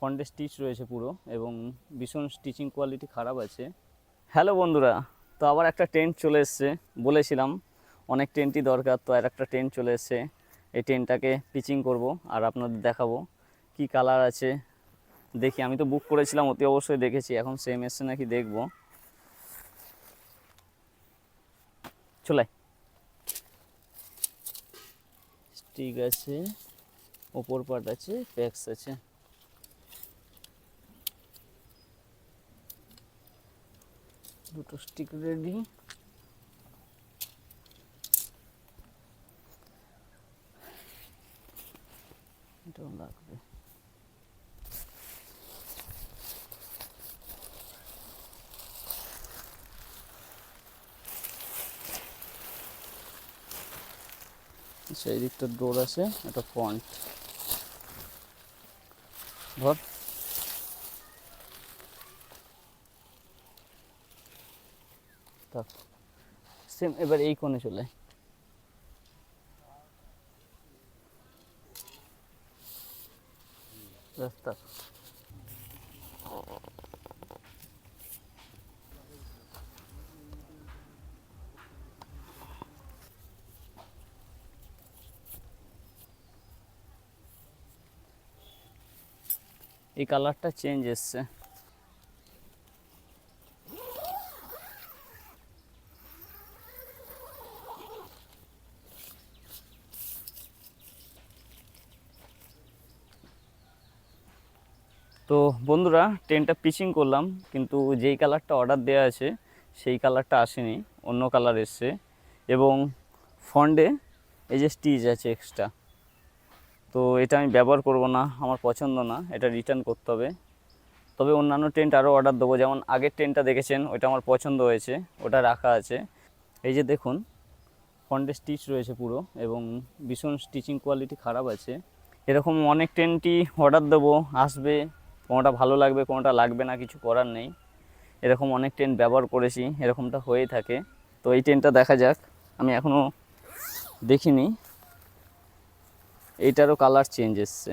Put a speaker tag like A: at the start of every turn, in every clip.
A: ফন্টে stitch রয়েছে পুরো এবং ভীষণ স্টিচিং কোয়ালিটি খারাপ আছে। হ্যালো বন্ধুরা, তো আবার একটা টেন্ট চলে এসছে, বলেছিলাম অনেক টেন্টই দরকার, তো আর একটা টেন্ট চলে এসছে। এই টেন্টটাকে পিচিং করব আর আপনাদের দেখাবো কি কালার আছে। দেখি, আমি তো বুক করেছিলাম, অতি অবশ্যই দেখেছি, এখন সেম এসছে নাকি দেখব। চলে। ঠিক আছে, ওপর পার্ট আছে প্যাক্স আছে। দুটো স্টিক রেডি এটাও লাগবে। সেই দিকটা ডোর আছে একটা ফন্ট ধর। সেম এবার এই কোণে চলে। ব্যাস এই কালারটা চেঞ্জ এসছে। তো বন্ধুরা ট্রেনটা পিচিং করলাম, কিন্তু যেই কালারটা অর্ডার দেওয়া আছে, সেই কালারটা আসেনি, অন্য কালার এসছে এবং ফন্ডে এই যে স্টিচ আছে এক্সট্রা তো এটা আমি ব্যবহার করব না, আমার পছন্দ না, এটা রিটার্ন করতে হবে। তবে অন্যান্য টেন্ট আরও অর্ডার দেবো, যেমন আগের টেন্টটা দেখেছেন, ওইটা আমার পছন্দ হয়েছে, ওটা রাখা আছে। এই যে দেখুন ফন্টে স্টিচ রয়েছে পুরো এবং ভীষণ স্টিচিং কোয়ালিটি খারাপ আছে। এরকম অনেক টেন্টই অর্ডার দেবো, আসবে কোনোটা ভালো লাগবে, কোনোটা লাগবে না, কিছু করার নেই। এরকম অনেক ট্রেন ব্যবহার করেছি, এরকমটা হয়েই থাকে। তো এই ট্রেনটা দেখা যাক, আমি এখনও দেখিনি। এইটারও কালার চেঞ্জ এসছে।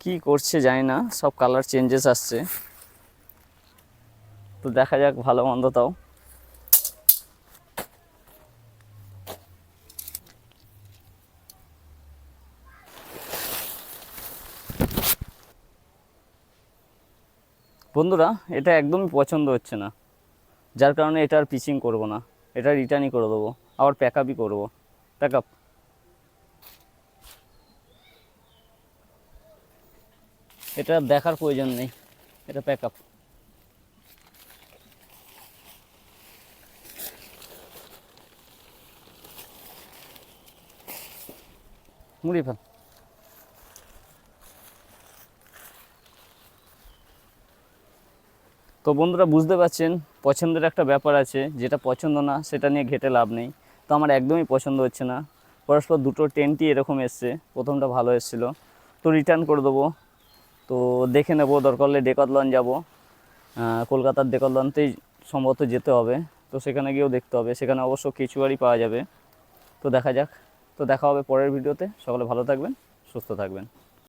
A: কী করছে জানি না, সব কালার চেঞ্জেস আসছে। তো দেখা যাক, ভালো মন্দ তাও। বন্ধুরা, এটা একদমই পছন্দ হচ্ছে না। যার কারণে এটা আর পিচিং করব না। এটা রিটার্নই করে দেবো। আবার প্যাক আপই করব। প্যাক আপ এটা দেখার প্রয়োজন নেই। এটা প্যাক আপ মুড়ি ফেল। তো বন্ধুরা বুঝতে পারছেন, পছন্দের একটা ব্যাপার আছে, যেটা পছন্দ না, সেটা নিয়ে ঘেটে লাভ নেই। তো আমার একদমই পছন্দ হচ্ছে না। পরস্পর দুটো টেন্টই এরকম এসছে, প্রথমটা ভালো এসেছিল। তো রিটার্ন করে দেবো। তো দেখে নেব, দরকার হলে ডেকাতলন যাব। কলকাতার ডেকাতলনতেই সম্ভবত যেতে হবে। তো সেখানে গিয়েও দেখতে হবে। সেখানে অবশ্য কেচুয়ারি পাওয়া যাবে। তো দেখা যাক। তো দেখা হবে পরের ভিডিওতে। সকলে ভালো থাকবেন, সুস্থ থাকবেন।